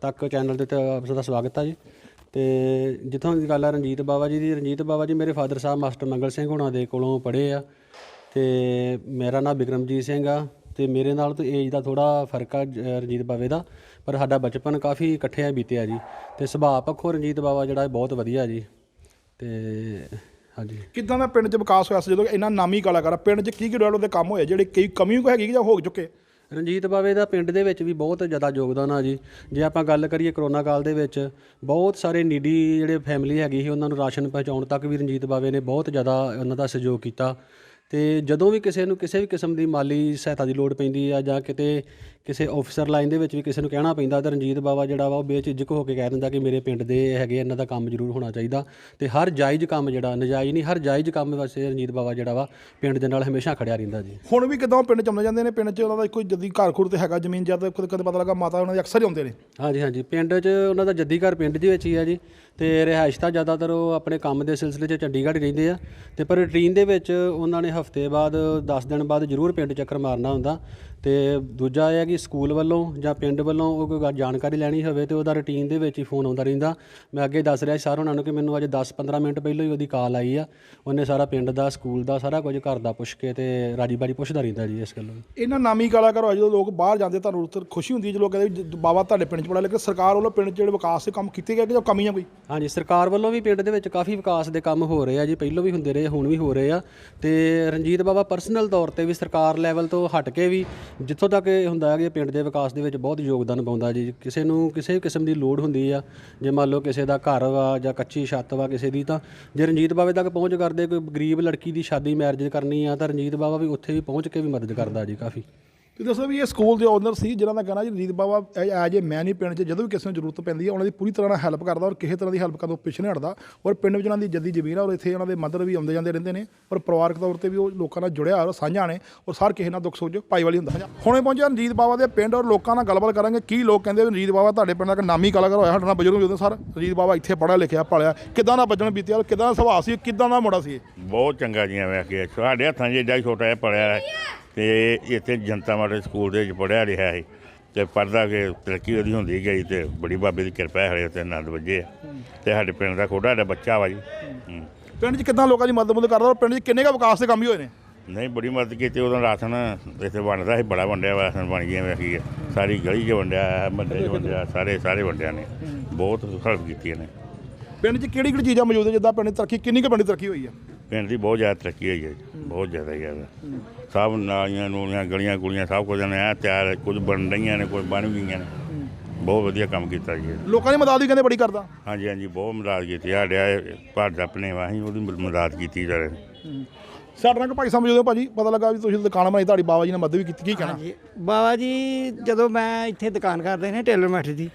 ਤੱਕ ਚੈਨਲ ਦੇ ਤੇ ਆਪ ਸਭ ਦਾ ਸਵਾਗਤ ਹੈ ਜੀ। ਤੇ ਜਿੱਥੋਂ ਦੀ ਗੱਲ ਹੈ ਰਣਜੀਤ ਬਾਵਾ ਜੀ ਦੀ, ਰਣਜੀਤ ਬਾਵਾ ਜੀ ਮੇਰੇ ਫਾਦਰ ਸਾਹਿਬ, ਮਾਸਟਰ ਮੰਗਲ ਸਿੰਘ ਹੁਣਾਂ ਦੇ ਕੋਲੋਂ ਪੜ੍ਹੇ ਆ। ਤੇ ਮੇਰਾ ਨਾਮ ਬਿਕਰਮਜੀਤ ਸਿੰਘ ਆ ਤੇ ਮੇਰੇ ਨਾਲ ਤਾਂ ਏਜ ਦਾ ਥੋੜਾ ਫ਼ਰਕ ਆ ਜ- ਰਣਜੀਤ ਬਾਬੇ ਦਾ ਪਰ ਸਾਡਾ ਬਚਪਨ ਕਾਫੀ ਇਕੱਠਿਆਂ ਬੀਤਿਆ ਜੀ ਤੇ ਸੁਭਾਅ ਪੱਖੋਂ ਰਣਜੀਤ ਬਾਬਾ ਜਿਹੜਾ ਇਹ ਬਹੁਤ ਵਧੀਆ ਜੀ ਤੇ ਹਾਂਜੀ। ਕਿੱਦਾਂ ਦਾ ਪਿੰਡ 'ਚ ਵਿਕਾਸ ਹੋਇਆ ਸੀ ਜਦੋਂ ਇੰਨਾ ਨਾਮੀ ਕਲਾਕਾਰ ਆ? ਪਿੰਡ 'ਚ ਕੀ ਕੀ ਡਿਵੈਲਪ ਦੇ ਕੰਮ ਹੋਏ? ਜਿਹੜੇ ਕਈ ਕਮੀ ਕੋ ਹੈਗੀ ਜਾਂ ਹੋ ਚੁੱਕੇ? ਰਣਜੀਤ ਬਾਵੇ ਦਾ ਪਿੰਡ ਦੇ ਵਿੱਚ ਵੀ ਬਹੁਤ ਜ਼ਿਆਦਾ ਯੋਗਦਾਨ ਆ ਜੀ। ਜੇ ਆਪਾਂ ਗੱਲ ਕਰੀਏ ਕਰੋਨਾ ਕਾਲ ਦੇ ਵਿੱਚ ਬਹੁਤ ਸਾਰੇ ਨੀਡੀ ਜਿਹੜੇ ਫੈਮਿਲੀ ਹੈਗੀ ਸੀ ਉਹਨਾਂ ਨੂੰ ਰਾਸ਼ਨ ਪਹੁੰਚਾਉਣ ਤੱਕ ਵੀ ਰਣਜੀਤ ਬਾਵੇ ਨੇ ਬਹੁਤ ਜ਼ਿਆਦਾ ਉਹਨਾਂ ਦਾ ਸਹਿਯੋਗ ਕੀਤਾ। ਤੇ ਜਦੋਂ ਵੀ ਕਿਸੇ ਨੂੰ ਕਿਸੇ ਵੀ ਕਿਸਮ ਦੀ ਮਾਲੀ ਸਹਾਇਤਾ ਦੀ ਲੋੜ ਪੈਂਦੀ ਆ ਜਾਂ ਕਿਤੇ ਕਿਸੇ ਆਫੀਸਰ ਲਾਈਨ ਦੇ ਵਿੱਚ ਵੀ ਕਿਸੇ ਨੂੰ ਕਹਿਣਾ ਪੈਂਦਾ ਤਾਂ ਰਣਜੀਤ ਬਾਵਾ ਜਿਹੜਾ ਵਾ ਉਹ ਬੇਝਿਜਕ ਹੋ ਕੇ ਕਹਿ ਦਿੰਦਾ ਕਿ ਮੇਰੇ ਪਿੰਡ ਦੇ ਹੈਗੇ ਇਹਨਾਂ ਦਾ ਕੰਮ ਜ਼ਰੂਰ ਹੋਣਾ ਚਾਹੀਦਾ। ਤੇ ਹਰ ਜਾਇਜ਼ ਕੰਮ ਜਿਹੜਾ ਨਜਾਇਜ਼ ਨਹੀਂ ਹਰ ਜਾਇਜ਼ ਕੰਮ ਵਾਸਤੇ ਰਣਜੀਤ ਬਾਵਾ ਜਿਹੜਾ ਵਾ ਪਿੰਡ ਦੇ ਨਾਲ ਹਮੇਸ਼ਾ ਖੜਿਆ ਰਹਿੰਦਾ ਜੀ। ਹੁਣ ਵੀ ਕਿੱਦਾਂ ਪਿੰਡ 'ਚ ਆਉਂਦੇ ਜਾਂਦੇ ਨੇ? ਪਿੰਡ 'ਚ ਉਹਨਾਂ ਦਾ ਕੋਈ ਜੱਦੀ ਘਰ ਖੁਰ ਤੇ ਹੈਗਾ ਜ਼ਮੀਨ ਜਦ ਕਦੇ ਕਦੇ ਪਤਾ ਲੱਗਾ ਮਾਤਾ ਉਹਨਾਂ ਦੇ ਅਕਸਰ ਹੀ ਆਉਂਦੇ ਨੇ। ਹਾਂਜੀ ਹਾਂਜੀ। ਪਿੰਡ 'ਚ ਉਹਨਾਂ ਦਾ ਜੱਦੀ ਘਰ ਪਿੰਡ ਦੇ ਵਿੱਚ ਹੀ ਆ ਜੀ। ਤੇ ਰਿਹਾਇਸ਼ ਤਾਂ ਜ਼ਿਆਦਾਤਰ ਉਹ ਆਪਣੇ ਕੰਮ ਦੇ ਸਿਲਸਿਲੇ 'ਚ ਚੰਡੀਗੜ੍ਹ ਰਹਿੰਦੇ ਆ। ਤੇ ਪਰ ਰੂਟੀਨ ਦੇ ਵਿੱਚ ਉਹਨਾਂ ਨੇ ਹਫ਼ਤੇ ਬਾਅਦ 10 ਦਿਨ ਬਾਅਦ ਜ਼ਰੂਰ ਪਿੰਡ ਚੱਕਰ ਮਾਰਨਾ ਹੁੰਦਾ। ਤੇ ਦੂਜਾ ਇਹ ਹੈ ਕਿ ਸਕੂਲ ਵੱਲੋਂ ਜਾਂ ਪਿੰਡ ਵੱਲੋਂ ਉਹ ਕੋਈ ਜਾਣਕਾਰੀ ਲੈਣੀ ਹੋਵੇ ਤੇ ਉਹਦਾ ਰੂਟੀਨ ਦੇ ਵਿੱਚ ਹੀ ਫੋਨ ਆਉਂਦਾ ਰਹਿੰਦਾ। ਮੈਂ ਅੱਗੇ ਦੱਸ ਰਿਹਾ ਸੀ ਸਰ ਉਹਨਾਂ ਨੂੰ ਕਿ ਮੈਨੂੰ ਅੱਜ 10-15 ਮਿੰਟ ਪਹਿਲਾਂ ਹੀ ਉਹਦੀ ਕਾਲ ਆਈ ਆ। ਉਹਨੇ ਸਾਰਾ ਪਿੰਡ ਦਾ ਸਕੂਲ ਦਾ ਸਾਰਾ ਕੁਝ ਘਰ ਦਾ ਪੁੱਛ ਕੇ ਤੇ ਰਾਜੀ ਬਾਜੀ ਪੁੱਛਦਾ ਰਹਿੰਦਾ ਜੀ ਇਸ ਗੱਲੋਂ। ਇਹਨਾਂ ਨਾਮੀ ਕਲਾਕਾਰ ਹੋਏ ਜਦੋਂ ਲੋਕ ਬਾਹਰ ਜਾਂਦੇ ਤੁਹਾਨੂੰ ਉੱਥੇ ਖੁਸ਼ੀ ਹੁੰਦੀ ਜਦੋਂ ਕਹਿੰਦੇ ਵੀ ਬਾਬਾ ਤੁਹਾਡੇ ਪਿੰਡ 'ਚ ਪੜਾ ਲੇਕਿਨ ਸਰਕਾਰ ਵੱਲੋਂ ਪਿੰਡ 'ਚ ਜਿਹੜੇ ਵਿਕਾਸ ਦੇ ਕੰਮ ਕੀਤੇ ਗਏ ਕਿ ਜਾਂ ਕਮੀਆਂ ਕੋਈ? ਹਾਂਜੀ ਸਰਕਾਰ ਵੱਲੋਂ ਵੀ ਪਿੰਡ ਦੇ ਵਿੱਚ ਕਾਫੀ ਵਿਕਾਸ ਦੇ ਕੰਮ ਹੋ ਰਹੇ ਆ ਜੀ ਪਹਿਲਾਂ ਵੀ ਹੁੰਦੇ ਰਹੇ ਹੁਣ ਵੀ ਹੋ ਰਹੇ ਆ। ਤੇ ਰਣਜੀਤ ਬਾਬਾ ਪਰਸਨਲ ਤੌਰ ਤੇ ਵੀ ਸਰਕਾਰ ਲੈਵਲ ਤੋਂ ਹਟ ਕੇ ਵੀ ਜਿੱਥੋਂ ਤੱਕ ਇਹ ਹੁੰਦਾ ਹੈ ਕਿ ਪਿੰਡ ਦੇ ਵਿਕਾਸ ਦੇ ਵਿੱਚ ਬਹੁਤ ਯੋਗਦਾਨ ਪਾਉਂਦਾ ਜੀ, ਕਿਸੇ ਨੂੰ ਕਿਸੇ ਵੀ ਕਿਸਮ ਦੀ ਲੋੜ ਹੁੰਦੀ ਆ, ਜੇ ਮੰਨ ਲਓ ਕਿਸੇ ਦਾ ਘਰ ਵਾ ਜਾਂ ਕੱਚੀ ਛੱਤ ਵਾ ਕਿਸੇ ਦੀ ਤਾਂ, ਜੇ ਰਣਜੀਤ ਬਾਵੇ ਤੱਕ ਪਹੁੰਚ ਕਰਦੇ ਕੋਈ ਗਰੀਬ ਲੜਕੀ ਦੀ ਸ਼ਾਦੀ ਮੈਰਿਜ ਕਰਨੀ ਆ ਤਾਂ ਰਣਜੀਤ ਬਾਵਾ ਵੀ ਉੱਥੇ ਵੀ ਪਹੁੰਚ ਕੇ ਵੀ ਮਦਦ ਕਰਦਾ ਜੀ ਕਾਫੀ। ਤੇ ਦੱਸੋ ਵੀ ਇਹ ਸਕੂਲ ਦੇ ਓਨਰ ਸੀ ਜਿਹਨਾਂ ਦਾ ਕਹਿਣਾ ਜੀ ਰਜੀਤ ਬਾਬਾ ਐਜ ਏ ਮੈਂ ਨਹੀਂ ਪਿੰਡ 'ਚ, ਜਦੋਂ ਵੀ ਕਿਸੇ ਨੂੰ ਜ਼ਰੂਰਤ ਪੈਂਦੀ ਹੈ, ਉਹਨਾਂ ਦੀ ਪੂਰੀ ਤਰ੍ਹਾਂ ਨਾਲ ਹੈਲਪ ਕਰਦਾ ਔਰ ਕਿਸੇ ਤਰ੍ਹਾਂ ਦੀ ਹੈਲਪ ਕਰਨ ਪਿੱਛੇ ਨਹੀਂ ਹਟਦਾ। ਔਰ ਪਿੰਡ ਵਿੱਚ ਉਹਨਾਂ ਦੀ ਜੱਦੀ ਜ਼ਮੀਨ ਆ ਔਰ ਇੱਥੇ ਉਹਨਾਂ ਦੇ ਮਦਰ ਵੀ ਆਉਂਦੇ ਜਾਂਦੇ ਰਹਿੰਦੇ ਨੇ ਔਰ ਪਰਿਵਾਰਕ ਤੌਰ ਤੇ ਵੀ ਉਹ ਲੋਕਾਂ ਨਾਲ ਜੁੜਿਆ ਔਰ ਸਾਂਝਾ ਨੇ ਔਰ ਸਾਰ ਕਿਸੇ ਨਾਲ ਦੁੱਖ ਸੁੱਖ 'ਚ ਭਾਈਵਾਲੀ ਹੁੰਦਾ ਹੁਣੇ ਪਹੁੰਚਿਆ ਰਣਜੀਤ ਬਾਬਾ ਦੇ ਪਿੰਡ ਔਰ ਲੋਕਾਂ ਨਾਲ ਗੱਲਬਾਤ ਕਰਾਂਗੇ ਕੀ ਲੋਕ ਕਹਿੰਦੇ ਵੀ ਰਣਜੀਤ ਬਾਵਾ ਤੁਹਾਡੇ ਪਿੰਡ ਦਾ ਇੱਕ ਨਾਮੀ ਕਲਾਕਾਰ ਹੋਇਆ, ਸਾਡੇ ਨਾਲ ਬਜ਼ੁਰਗ ਜਦੋਂ ਸਰ। ਰਜੀਤ ਬਾਬਾ ਇੱਥੇ ਪੜ੍ਹਿਆ ਲਿਖਿਆ ਪੜਿਆ ਕਿੱਦਾਂ ਦਾ ਬਚਣ ਬੀਤਿਆ ਔਰ ਕਿੱਦਾਂ ਦਾ ਸੁਭਾਅ ਸੀ, ਕਿੱਦਾਂ ਦਾ ਮੁੰਡਾ ਸੀ ਬਹੁਤ ਚੰਗਾ ਜੀ, ਐਵੇਂ ਆਖਿਆ ਸਾਡੇ ਹੱਥਾਂ 'ਚ ਏਡਾ ਛੋਟਾ ਜਿਹਾ ਪੜਿਆ ਤੇ ਇੱਥੇ ਜਨਤਾ ਮਾਡਲ ਸਕੂਲ ਦੇ ਵਿੱਚ ਪੜਿਆ ਰਿਹਾ ਹੈ ਤੇ ਪੜਦਾ ਕਿ ਤਰੱਕੀ ਉਹਦੀ ਹੁੰਦੀ ਗਈ ਤੇ ਬੜੀ ਬਾਬੇ ਦੀ ਕਿਰਪਾ ਹੈ ਤੇ ਆਨੰਦ ਵੱਜੇ ਆ। ਤੇ ਸਾਡੇ ਪਿੰਡ ਦਾ ਖੋੜਾ ਸਾਡਾ ਬੱਚਾ ਵਾ ਜੀ। ਹੂੰ। ਪਿੰਡ 'ਚ ਕਿੱਦਾਂ ਲੋਕਾਂ ਦੀ ਮਦਦ ਮੁਦਦ ਕਰਦਾ ਔਰ ਪਿੰਡ 'ਚ ਕਿੰਨੇ ਕੁ ਵਿਕਾਸ ਦੇ ਕੰਮ ਵੀ ਹੋਏ ਨੇ? ਨਹੀਂ ਬੜੀ ਮਦਦ ਕੀਤੀ ਉਦੋਂ ਰਾਸ਼ਨ ਇੱਥੇ ਬਣਦਾ ਸੀ ਬੜਾ ਵੰਡਿਆ ਵਾ ਰਾਸ਼ਨ ਬਣ ਗਿਆ ਵੇਖੀ ਸਾਰੀ ਗਲੀ 'ਚ ਵੰਡਿਆ ਮੱਲੇ 'ਚ ਵੰਡਿਆ ਸਾਰੇ ਸਾਰੇ ਵੰਡਿਆ ਨੇ। ਬਹੁਤ ਹੈਲਪ ਕੀਤੀ ਨੇ ਪਿੰਡ 'ਚ ਕਿਹੜੀ ਕਿਹੜੀ ਚੀਜ਼ਾਂ ਮੌਜੂਦ ਹੈ ਜਿੱਦਾਂ ਪਿੰਡ ਦੀ ਤਰੱਕੀ ਕਿੰਨੀ ਕੁ ਪਿੰਡ ਦੀ ਤਰੱਕੀ ਹੋਈ ਹੈ ਪਿੰਡ ਦੀ ਬਹੁਤ ਜ਼ਿਆਦਾ ਤਰੱਕੀ ਹੋਈ ਹੈ ਜੀ, ਬਹੁਤ ਜ਼ਿਆਦਾ ਜ਼ਿਆਦਾ। ਸਭ ਨਾਲੀਆਂ ਨੂਲੀਆਂ ਗਲੀਆਂ ਗੁਲੀਆਂ ਸਭ ਕੁਝ ਨੇ ਐਂ ਤਿਆਰ ਕੁਝ ਬਣ ਰਹੀਆਂ ਨੇ ਕੁਝ ਬਣ ਗਈਆਂ ਨੇ। ਬਹੁਤ ਵਧੀਆ ਕੰਮ ਕੀਤਾ ਜੀ ਲੋਕਾਂ ਦੀ ਮਦਦ ਵੀ ਕਹਿੰਦੇ ਬੜੀ ਕਰਦਾ। ਹਾਂਜੀ ਹਾਂਜੀ ਬਹੁਤ ਮਦਦ ਕੀਤੀ। ਸਾਡੇ ਆਏ ਭਾਰਤ ਦਾ ਭਣੇਵਾ ਸੀ ਉਹਦੀ ਮਦਦ ਕੀਤੀ ਜਾਰੇ ਸਾਡੇ ਨਾਲ ਇੱਕ ਭਾਈ ਸਾਹਿਬ ਹੋ ਭਾਜੀ, ਪਤਾ ਲੱਗਾ ਵੀ ਤੁਸੀਂ ਦੁਕਾਨ ਬਣਾਈ, ਤੁਹਾਡੀ ਬਾਬਾ ਜੀ ਨੇ ਮਦਦ ਵੀ ਕੀਤੀ, ਕੀ ਕਹਿਣਾ? ਹਾਂਜੀ, ਬਾਬਾ ਜੀ, ਜਦੋਂ ਮੈਂ ਇੱਥੇ ਦੁਕਾਨ ਕਰਦੇ ਨੇ ਟੇਲਰ ਮੈਟਰ ਦੀ,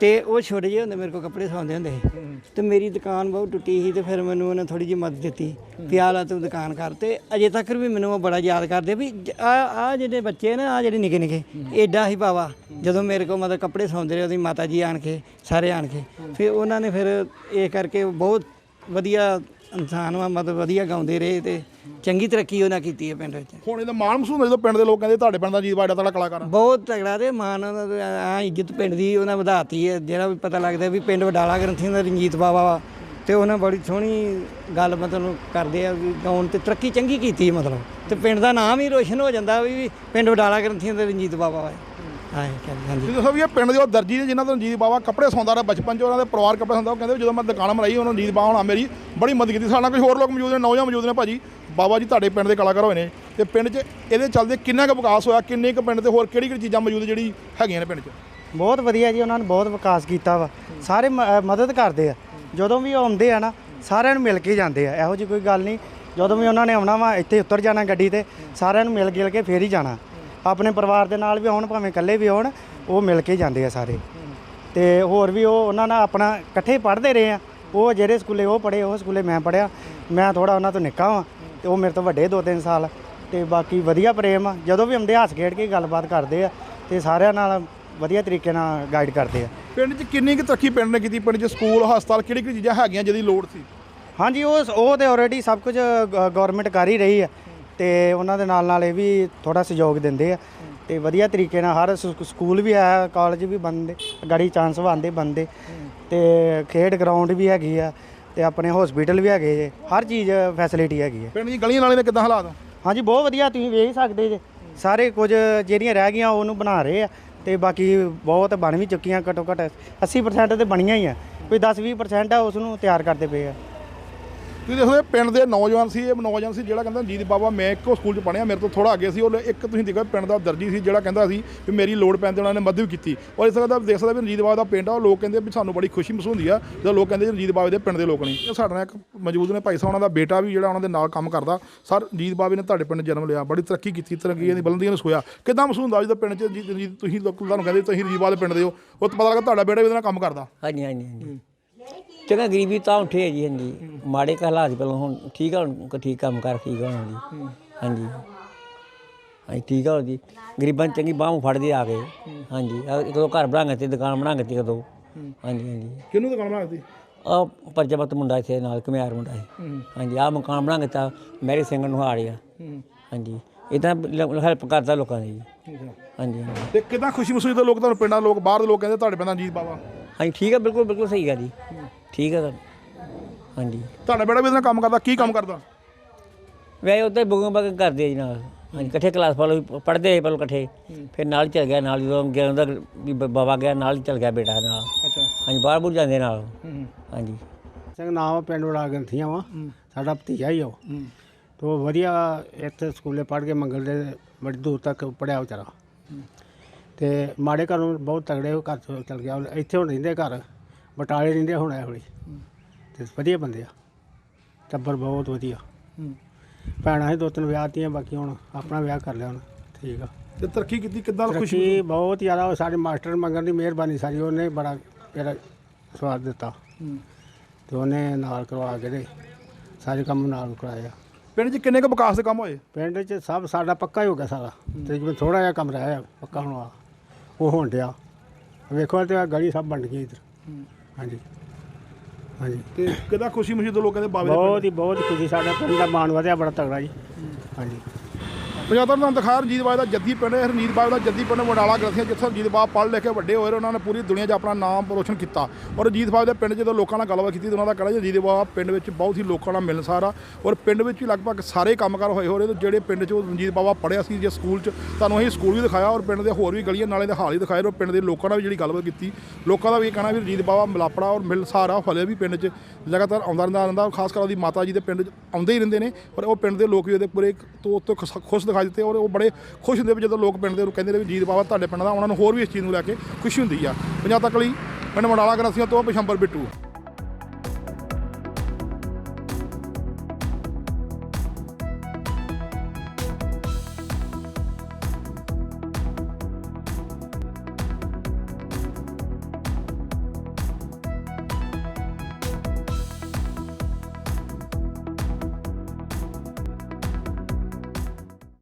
ਤੇ ਉਹ ਛੋਟੇ ਜਿਹੇ ਹੁੰਦੇ ਮੇਰੇ ਕੋਲ ਕੱਪੜੇ ਸਵਾਉਂਦੇ ਹੁੰਦੇ ਸੀ। ਤੇ ਮੇਰੀ ਦੁਕਾਨ ਬਹੁਤ ਟੁੱਟੀ ਸੀ ਤੇ ਫਿਰ ਮੈਨੂੰ ਉਹਨੇ ਥੋੜੀ ਜਿਹੀ ਮਦਦ ਦਿੱਤੀ, ਵੀ ਆਹ ਲੈ ਤੂੰ ਦੁਕਾਨ ਕਰ। ਤੇ ਅਜੇ ਤੱਕ ਵੀ ਮੈਨੂੰ ਉਹ ਬੜਾ ਯਾਦ ਕਰਦੇ ਵੀ ਆ ਆ ਜਿਹੜੇ ਬੱਚੇ ਨੇ, ਆ ਜਿਹੜੇ ਨਿੱਕੇ ਨਿੱਕੇ ਐਡਾ ਹੀ ਬਾਬਾ ਜਦੋਂ ਮੇਰੇ ਕੋਲ ਮਤਲਬ ਕੱਪੜੇ ਸਵਾਉਂਦੇ ਰਹੇ, ਉਹਦੀ ਮਾਤਾ ਜੀ ਆਣ ਕੇ, ਸਾਰੇ ਆਣ ਕੇ। ਫਿਰ ਉਹਨਾਂ ਨੇ ਫਿਰ ਇਹ ਕਰਕੇ ਬਹੁਤ ਵਧੀਆ ਇਨਸਾਨ ਵਾ ਮਤਲਬ ਵਧੀਆ ਗਾਉਂਦੇ ਰਹੇ ਤੇ ਚੰਗੀ ਤਰੱਕੀ ਉਹਨਾਂ ਕੀਤੀ ਹੈ ਪਿੰਡ ਵਿੱਚ। ਹੁਣ ਇਹਦਾ ਮਾਣ ਮਹਿਸੂਸ ਹੁੰਦਾ ਜਦੋਂ ਪਿੰਡ ਦੇ ਲੋਕ ਕਹਿੰਦੇ ਤੁਹਾਡੇ ਪਿੰਡ ਦਾ ਜੀਤ ਬਾੜਾ ਤੁਹਾਡਾ ਕਲਾਕਾਰ ਆ। ਬਹੁਤ ਤਗੜਾ ਤੇ ਮਾਨ ਆ ਇੱਜ਼ਤ ਪਿੰਡ ਦੀ ਉਹਨਾਂ ਵਧਾਤੀ ਹੈ। ਜਿਹੜਾ ਵੀ ਪਤਾ ਲੱਗਦਾ ਵੀ ਪਿੰਡ ਵਡਾਲਾ ਗ੍ਰੰਥੀਆਂ ਦਾ ਰਣਜੀਤ ਬਾਬਾ ਵਾ ਤੇ ਉਹਨਾਂ ਬੜੀ ਸੋਹਣੀ ਗੱਲ ਮਤਲਬ ਕਰਦੇ ਆ ਵੀ ਗਾਉਣ ਤੇ ਤਰੱਕੀ ਚੰਗੀ ਕੀਤੀ ਹੈ ਮਤਲਬ। ਤੇ ਪਿੰਡ ਦਾ ਨਾਮ ਹੀ ਰੋਸ਼ਨ ਹੋ ਜਾਂਦਾ ਵੀ ਪਿੰਡ ਵਡਾਲਾ ਗ੍ਰੰਥੀਆਂ ਦਾ ਰਣਜੀਤ ਬਾਬਾ ਵਾ। ਹਾਂਜੀ ਦੱਸੋ ਵੀ ਇਹ ਪਿੰਡ ਦੇ ਉਹ ਦਰਜੀ ਨੇ ਜਿਨ੍ਹਾਂ ਤੋਂ ਰਣਜੀਤ ਬਾਵਾ ਕੱਪੜੇ ਸੌਂਦਾ ਰਿਹਾ ਬਚਪਨ 'ਚ ਉਹਨਾਂ ਦੇ ਪਰਿਵਾਰ ਕੱਪੜੇ ਸੌਂਦਾ ਉਹ ਕਹਿੰਦੇ ਵੀ ਜਦੋਂ ਮੈਂ ਦੁਕਾਨ ਬਣਾਈ ਉਹਨਾਂ ਰਣਜੀਤ ਬਾਵਾ ਹੋਣਾ ਮੇਰੀ ਬੜੀ ਮਦਦ ਕੀਤੀ। ਸਾਡੇ ਨਾਲ ਕੁਝ ਹੋਰ ਲੋਕ ਮੌਜੂਦ ਨੇ ਨੌਜਵਾਨ ਮੌਜੂਦ ਨੇ ਭਾਜੀ। ਬਾਬਾ ਜੀ ਤੁਹਾਡੇ ਪਿੰਡ ਦੇ ਕਲਾਕਾਰ ਹੋਏ ਨੇ ਤੇ ਪਿੰਡ 'ਚ ਇਹਦੇ ਚੱਲਦੇ ਕਿੰਨਾ ਕੁ ਵਿਕਾਸ ਹੋਇਆ ਕਿੰਨੇ ਕੁ ਪਿੰਡ ਤੇ ਹੋਰ ਕਿਹੜੀ ਕਿਹੜੀ ਚੀਜ਼ਾਂ ਮੌਜੂਦ ਜਿਹੜੀ ਹੈਗੀਆਂ ਨੇ ਪਿੰਡ 'ਚ? ਬਹੁਤ ਵਧੀਆ ਜੀ ਉਹਨਾਂ ਨੇ ਬਹੁਤ ਵਿਕਾਸ ਕੀਤਾ ਵਾ। ਸਾਰੇ ਮਦਦ ਕਰਦੇ ਆ। ਜਦੋਂ ਵੀ ਉਹ ਆਉਂਦੇ ਆ ਨਾ ਸਾਰਿਆਂ ਨੂੰ ਮਿਲ ਕੇ ਜਾਂਦੇ ਆ। ਇਹੋ ਜੀ ਕੋਈ ਗੱਲ ਨਹੀਂ ਜਦੋਂ ਵੀ ਉਹਨਾਂ ਨੇ ਆਉਣਾ ਵਾ ਇੱਥੇ ਉਤਰ ਜਾਣਾ ਗੱਡੀ ਤੇ ਸਾਰਿਆਂ ਨੂੰ ਮਿਲ ਗਿਲ ਕੇ ਫੇਰ ਹੀ ਜਾਣਾ। ਆਪਣੇ ਪਰਿਵਾਰ ਦੇ ਨਾਲ ਵੀ ਆਉਣ ਭਾਵੇਂ ਇਕੱਲੇ ਵੀ ਆਉਣ ਉਹ ਮਿਲ ਕੇ ਜਾਂਦੇ ਆ ਸਾਰੇ। ਤੇ ਹੋਰ ਵੀ ਉਹ ਉਹਨਾਂ ਨਾਲ ਆਪਣਾ ਇਕੱਠੇ ਪੜ੍ਹਦੇ ਰਹੇ ਆ। ਉਹ ਜਿਹੜੇ ਸਕੂਲੇ ਉਹ ਪੜ੍ਹੇ ਉਹ ਸਕੂਲੇ ਮੈਂ ਪੜ੍ਹਿਆ। ਮੈਂ ਥੋੜਾ ਉਹਨਾਂ ਤੋਂ ਨਿੱਕਾ ਵਾਂ ਤੇ ਉਹ ਮੇਰੇ ਤੋਂ ਵੱਡੇ 2-3 ਸਾਲ। ਤੇ ਬਾਕੀ ਵਧੀਆ ਪ੍ਰੇਮ ਆ। ਜਦੋਂ ਵੀ ਆਉਂਦੇ ਹੱਸ ਖੇਡ ਕੇ ਗੱਲਬਾਤ ਕਰਦੇ ਆ ਤੇ ਸਾਰਿਆਂ ਨਾਲ ਵਧੀਆ ਤਰੀਕੇ ਨਾਲ ਗਾਈਡ ਕਰਦੇ ਆ। ਪਿੰਡ 'ਚ ਕਿੰਨੀ ਕੁ ਤਰੱਕੀ ਪਿੰਡ ਨੇ ਕੀਤੀ? ਪਿੰਡ 'ਚ ਸਕੂਲ ਹਸਪਤਾਲ ਕਿਹੜੀ ਕਿਹੜੀ ਚੀਜ਼ਾਂ ਹੈਗੀਆਂ ਜਿਹਦੀ ਲੋੜ ਸੀ? ਹਾਂਜੀ ਉਹ ਉਹ ਤੇ ਆਲਰੇਡੀ ਸਭ ਕੁਝ ਗਵਰਨਮੈਂਟ ਕਰ ਹੀ ਰਹੀ ਆ। ਤੇ ਉਹਨਾਂ ਦੇ ਨਾਲ ਨਾਲ ਇਹ ਵੀ ਥੋੜਾ ਸਹਿਯੋਗ ਦਿੰਦੇ ਆ। ਤੇ ਵਧੀਆ ਤਰੀਕੇ ਨਾਲ ਹਰ ਸ- ਸਕੂਲ ਵੀ ਹੈ ਕਾਲਜ ਵੀ ਬੰਦੇ ਗਾੜੀ ਚਾਂਸ ਵਾਂਦੇ ਬੰਦੇ। ਤੇ ਖੇਡ ਗਰਾਊਂਡ ਵੀ ਹੈਗੀ ਆ ਤੇ ਆਪਣੇ ਹਸਪੀਟਲ ਵੀ ਹੈਗੇ ਜੇ ਹਰ ਚੀਜ਼ ਫੈਸਿਲਿਟੀ ਹੈਗੀ ਆ। ਪਿੰਡ ਦੀ ਗਲੀਆਂ ਨਾਲੇ ਨੇ ਕਿੱਦਾਂ ਹਾਲਾਤ? ਹਾਂਜੀ ਬਹੁਤ ਵਧੀਆ ਤੁਸੀਂ ਵੇਖ ਹੀ ਸਕਦੇ ਜੇ। ਸਾਰੇ ਕੁਝ ਜਿਹੜੀਆਂ ਰਹਿ ਗਈਆਂ ਉਹਨੂੰ ਬਣਾ ਰਹੇ ਆ। ਤੇ ਬਾਕੀ ਬਹੁਤ ਬਣ ਵੀ ਚੁੱਕੀਆਂ ਘੱਟੋ ਘੱਟ 80% ਤੇ ਬਣੀਆਂ ਹੀ ਆ। ਕੋਈ 10-20% ਆ ਉਸ ਨੂੰ ਤਿਆਰ ਕਰਦੇ ਪਏ ਆ। ਤੁਸੀਂ ਦੇਖੋ ਇਹ ਪਿੰਡ ਦੇ ਨੌਜਵਾਨ ਸੀ, ਇਹ ਨੌਜਵਾਨ ਸੀ ਜਿਹੜਾ ਕਹਿੰਦਾ ਜੀਤ ਬਾਬਾ ਮੈਂ ਇੱਕੋ ਸਕੂਲ 'ਚ ਪੜ੍ਹਿਆ, ਮੇਰੇ ਤੋਂ ਥੋੜਾ ਅੱਗੇ ਸੀ, ਉਹ ਇੱਕ ਤੁਸੀਂ ਦੇਖੋ ਪਿੰਡ ਦਾ ਦਰਜੀ ਸੀ ਜਿਹੜਾ ਕਹਿੰਦਾ ਸੀ ਵੀ ਮੇਰੀ ਲੋੜ ਪੈਣ ਤੇ ਉਹਨਾਂ ਨੇ ਮਦਦ ਵੀ ਕੀਤੀ। ਔਰ ਇਸ ਤਰ੍ਹਾਂ ਦਾ ਦੇਖ ਸਕਦਾ ਵੀ ਰਣਜੀਤ ਬਾਬਾ ਦਾ ਪਿੰਡ ਆ, ਉਹ ਲੋਕ ਕਹਿੰਦੇ ਵੀ ਸਾਨੂੰ ਬੜੀ ਖੁਸ਼ੀ ਮਹਿਸੂਸ ਹੁੰਦੀ ਆ, ਜਦੋਂ ਲੋਕ ਕਹਿੰਦੇ ਰਣਜੀਤ ਬਾਬੇ ਦੇ ਪਿੰਡ ਦੇ ਲੋਕ ਨੇ। ਇਹ ਸਾਡੇ ਨਾਲ ਇੱਕ ਮੌਜੂਦ ਨੇ ਭਾਈ ਸਾਹਿਬ, ਉਹਨਾਂ ਦਾ ਬੇਟਾ ਵੀ ਜਿਹੜਾ ਉਹਨਾਂ ਦੇ ਨਾਲ ਕੰਮ ਕਰਦਾ। ਸਰ ਰਣਜੀਤ ਬਾਬੇ ਨੇ ਤੁਹਾਡੇ ਪਿੰਡ ਜਨਮ ਲਿਆ, ਬੜੀ ਤਰੱਕੀ ਕੀਤੀ, ਤਰੱਕੀਆਂ ਦੀ ਬੁਲੰਦੀਆਂ ਨੂੰ ਸੋਇਆ। ਕਿੱਦਾਂ ਮਹਿਸੂਸ ਹੁੰਦਾ ਜਦੋਂ ਪਿੰਡ 'ਚ ਰਣਜੀਤ- ਤੁਸੀਂ ਲੋਕ ਤੁਹਾਨੂੰ ਕਹਿੰਦੇ ਤੁਸੀਂ ਰਣਜੀਤ ਬਾਬੇ ਦੇ ਪਿੰਡ ਦੇ ਹੋ, ਉਹ ਪਤਾ ਲੱਗਾ ਤੁਹਾਡਾ ਬੇਟਾ ਵੀ ਉਹਦੇ ਨਾਲ ਕੰਮ ਕਰਦਾ। ਹਾਂਜੀ ਹਾਂਜੀ ਹਾਂਜੀ। ਚੰਗਾ ਗਰੀਬੀ ਤਾਂ ਉੱਠੇ ਹੈ ਜੀ ਹਾਂਜੀ। ਮਾੜੇ ਕੁ ਹਾਲਾਤ ਪਹਿਲਾਂ ਹੁਣ ਠੀਕ ਆ ਹੁਣ ਠੀਕ ਕੰਮ ਕਰ ਠੀਕ ਆ ਹੁਣ ਜੀ। ਹਾਂਜੀ। ਹਾਂਜੀ ਠੀਕ ਆ ਹੁਣ ਜੀ। ਗਰੀਬਾਂ ਚੰਗੀ ਬਾਹ ਫੜਦੇ ਆ ਗਏ। ਹਾਂਜੀ ਆਹ ਇੱਕ ਦੋ ਘਰ ਬਣਾਂਗੇ ਤੇ ਦੁਕਾਨ ਬਣਾਂਗੇ ਤੇ ਕਦੋਂ ਹਾਂਜੀ ਹਾਂਜੀ। ਕਿਹਨੂੰ ਦੁਕਾਨ ਬਣਾ ਦਿੱਤੀ? ਆ ਪਰਜਾਪਤ ਮੁੰਡਾ ਇੱਥੇ ਨਾਲ ਘੁਮਿਆਰ ਮੁੰਡਾ ਹੈ। ਹਾਂਜੀ ਆ ਮਕਾਨ ਬਣਾ ਕੇ ਤਾਂ ਮੈਰੀ ਸਿੰਘ ਨੂੰ ਹਾੜਿਆ ਹਾਂਜੀ ਇਹ ਤਾਂ ਹੈਲਪ ਕਰਦਾ ਲੋਕਾਂ ਦੀ। ਜੀ ਹਾਂਜੀ ਹਾਂਜੀ। ਤੇ ਕਿੱਦਾਂ ਖੁਸ਼ੀ ਮਹਿਸੂਸ ਜਦੋਂ ਲੋਕ ਤੁਹਾਨੂੰ ਪਿੰਡਾਂ ਲੋਕ ਬਾਹਰ ਦੇ ਲੋਕ ਕਹਿੰਦੇ ਤੁਹਾਡੇ ਪਿੰਡ ਰਣਜੀਤ ਬਾਬਾ ਹਾਂਜੀ ਠੀਕ ਆ ਬਿਲਕੁਲ ਬਿਲਕੁਲ ਸਹੀ ਗੱਲ ਜੀ। ਠੀਕ ਆ ਹਾਂਜੀ। ਤੁਹਾਡਾ ਬੇਟਾ ਵੀ ਨਾਲ ਕੰਮ ਕਰਦਾ ਕੀ ਕੰਮ ਕਰਦਾ? ਵੈਸੇ ਉੱਤੇ ਬੁਗੋਂ ਬਗ ਕਰਦੇ ਆ ਜੀ ਨਾਲ। ਹਾਂਜੀ ਇਕੱਠੇ ਕਲਾਸ ਫਾਲੋ ਪੜ੍ਹਦੇ ਸੀ ਪਹਿਲਾਂ ਇਕੱਠੇ। ਫਿਰ ਨਾਲ ਹੀ ਚੱਲ ਗਿਆ ਨਾਲ ਜਦੋਂ ਗਿਆ ਉਹਦਾ ਵੀ ਬ- ਬਾਬਾ ਗਿਆ ਨਾਲ ਹੀ ਚੱਲ ਗਿਆ ਬੇਟਾ ਨਾਲ। ਅੱਛਾ। ਹਾਂਜੀ ਬਾਹਰ ਬੁਰ ਜਾਂਦੇ ਨਾਲ। ਹਾਂਜੀ। ਸਿੰਘ ਨਾਮ ਆ, ਪਿੰਡ ਵੜਾ ਗੰਥੀਆਂ ਵਾ। ਸਾਡਾ ਭਤੀਜਾ ਹੀ ਆ ਉਹ। ਤੇ ਵਧੀਆ ਇੱਥੇ ਸਕੂਲੇ ਪੜ੍ਹ ਕੇ ਮੰਗਲ ਦੇ ਬੜੀ ਦੂਰ ਤੱਕ ਪੜਿਆ ਵਿਚਾਰਾ। ਤੇ ਮਾੜੇ ਘਰੋਂ ਬਹੁਤ ਤਗੜੇ ਉਹ ਘਰ ਚੋਂ ਚਲ ਗਿਆ। ਇੱਥੇ ਹੁਣ ਰਹਿੰਦੇ ਘਰ ਬਟਾਲੇ ਰਹਿੰਦੇ ਹੁਣ ਇਹ ਹੌਲੀ ਤੇ ਵਧੀਆ ਬੰਦੇ ਆ। ਟੱਬਰ ਬਹੁਤ ਵਧੀਆ। ਭੈਣਾਂ ਹੀ ਦੋ ਤਿੰਨ ਵਿਆਹ ਤੀਆਂ ਬਾਕੀ ਹੁਣ ਆਪਣਾ ਵਿਆਹ ਕਰ ਲਿਆ ਹੁਣ। ਠੀਕ ਆ। ਤੇ ਤਰੱਕੀ ਕੀਤੀ ਕਿੱਦਾਂ? ਖੁਸ਼ੀ ਬਹੁਤ ਜ਼ਿਆਦਾ ਉਹ ਸਾਡੇ ਮਾਸਟਰ ਮੰਗਣ ਦੀ ਮਿਹਰਬਾਨੀ ਸਾਰੀ। ਉਹਨੇ ਬੜਾ ਮੇਰਾ ਸਵਾਦ ਦਿੱਤਾ। ਤੇ ਉਹਨੇ ਨਾਲ ਕਰਵਾ ਕੇ ਦੇ ਸਾਰੇ ਕੰਮ ਨਾਲ ਕਰਾਇਆ ਪਿੰਡ 'ਚ ਕਿੰਨੇ ਕੁ ਵਿਕਾਸ ਦੇ ਕੰਮ ਹੋਏ? ਪਿੰਡ 'ਚ ਸਭ ਸਾਡਾ ਪੱਕਾ ਹੀ ਹੋ ਗਿਆ ਸਾਰਾ। ਤਕਰੀਬਨ ਥੋੜਾ ਜਿਹਾ ਕੰਮ ਰਹਿ ਗਿਆ ਪੱਕਾ ਹੋਣ। ਵਾਲਾ ਉਹ ਹੋਣ ਡਿਆ। ਵੇਖੋ ਤੇ ਆਹ ਗਲੀ ਸਭ ਬਣ ਗਈ ਇੱਧਰ। ਹਾਂਜੀ। ਹਾਂਜੀ। ਤੇ ਕਿੱਦਾਂ ਖੁਸ਼ੀ ਮਹਿਸੂਸ ਜਦੋਂ ਲੋਕ ਕਹਿੰਦੇ ਬਾਬੇ ਦੇ ਬਹੁਤ ਹੀ ਬਹੁਤ ਹੀ ਖੁਸ਼ੀ। ਸਾਡਾ ਪਿੰਡ ਦਾ ਮਾਣ ਵਧਿਆ ਬੜਾ ਤਗੜਾ ਜੀ। ਹਾਂਜੀ। ਪੰਜਾਬਰ ਨੂੰ ਦਿਖਾ ਰਣਜੀਤ ਬਾਬੇ ਦਾ ਜੱਦੀ ਪਿੰਡ ਹੈ। ਰਣਜੀਤ ਬਾਬੇ ਦਾ ਜੱਦੀ ਪਿੰਡ ਵਡਾਲਾ ਗ੍ਰੰਥੀਆਂ ਜਿੱਥੇ ਰਣਜੀਤ ਬਾਬਾ ਪੜ੍ਹ ਲਿਖ ਕੇ ਵੱਡੇ ਹੋਏ ਉਹਨਾਂ ਨੇ ਪੂਰੀ ਦੁਨੀਆ 'ਚ ਆਪਣਾ ਨਾਮ ਰੋਸ਼ਨ ਕੀਤਾ। ਔਰ ਰਣਜੀਤ ਬਾਬੇ ਦੇ ਪਿੰਡ ਜਦੋਂ ਲੋਕਾਂ ਨਾਲ ਗੱਲਬਾਤ ਕੀਤੀ ਤਾਂ ਉਹਨਾਂ ਦਾ ਕਹਿਣਾ ਜੀ, ਰਣਜੀਤ ਬਾਬਾ ਪਿੰਡ ਵਿੱਚ ਬਹੁਤ ਹੀ ਲੋਕਾਂ ਨਾਲ ਮਿਲਣਸਾਰ ਆ। ਔਰ ਪਿੰਡ ਵਿੱਚ ਹੀ ਲਗਭਗ ਸਾਰੇ ਕੰਮਕਾਰ ਹੋਏ ਹੋ ਰਹੇ ਤੇ ਜਿਹੜੇ ਪਿੰਡ 'ਚ ਉਹ ਰਣਜੀਤ ਬਾਬਾ ਪੜ੍ਹਿਆ ਸੀ, ਜੇ ਸਕੂਲ 'ਚ, ਤੁਹਾਨੂੰ ਅਸੀਂ ਸਕੂਲ ਵੀ ਦਿਖਾਇਆ ਔਰ ਪਿੰਡ ਦੇ ਹੋਰ ਵੀ ਗਲੀਆਂ ਨਾਲੇ ਦੇ ਹਾਲ ਹੀ ਦਿਖਾਏ ਔਰ ਪਿੰਡ ਦੇ ਲੋਕਾਂ ਨਾਲ ਵੀ ਜਿਹੜੀ ਗੱਲਬਾਤ ਕੀਤੀ। ਲੋਕਾਂ ਦਾ ਵੀ ਇਹ ਕਹਿਣਾ ਵੀ ਰਣਜੀਤ ਬਾਬਾ ਮਿਲਾਪੜਾ ਔਰ ਮਿਲਸਾਰ ਆ, ਹਲੇ ਵੀ ਪਿੰਡ 'ਚ ਲਗਾਤਾਰ ਆਉਂਦਾ ਰਹਿੰਦਾ ਰਹਿੰਦਾ ਖਾਸ ਕਰ ਉਹਦੀ ਮਾਤਾ ਜੀ ਦੇ ਪਿੰਡ 'ਚ ਆਉਂਦੇ ਹੀ ਰਹਿੰਦੇ ਨੇ। ਪਰ ਉਹ ਪਿੰਡ ਦੇ ਲੋਕ ਵੀ ਉਹਦੇ ਪੂਰੇ ਤੋਂ ਤੋਂ ਖੁਸ਼ ਦਿਖਾ ਦਿਖਾ ਦਿੱਤੇ ਔਰ ਉਹ ਬੜੇ ਖੁਸ਼ ਹੁੰਦੇ ਵੀ ਜਦੋਂ ਲੋਕ ਪਿੰਡ ਦੇ ਨੂੰ ਕਹਿੰਦੇ ਨੇ ਵੀ ਜੀਤ ਬਾਵਾ ਤੁਹਾਡੇ ਪਿੰਡ ਦਾ, ਉਹਨਾਂ ਨੂੰ ਹੋਰ ਵੀ ਇਸ ਚੀਜ਼ ਨੂੰ ਲੈ ਕੇ ਖੁਸ਼ੀ ਹੁੰਦੀ ਆ। ਪੰਜਾਬ ਤੱਕ ਲਈ ਪਿੰਡ ਮੰਡਾਲਾ ਗਰਾਸੀਆਂ ਤੋਂ ਬਿਸ਼ੰਬਰ ਬਿੱਟੂ।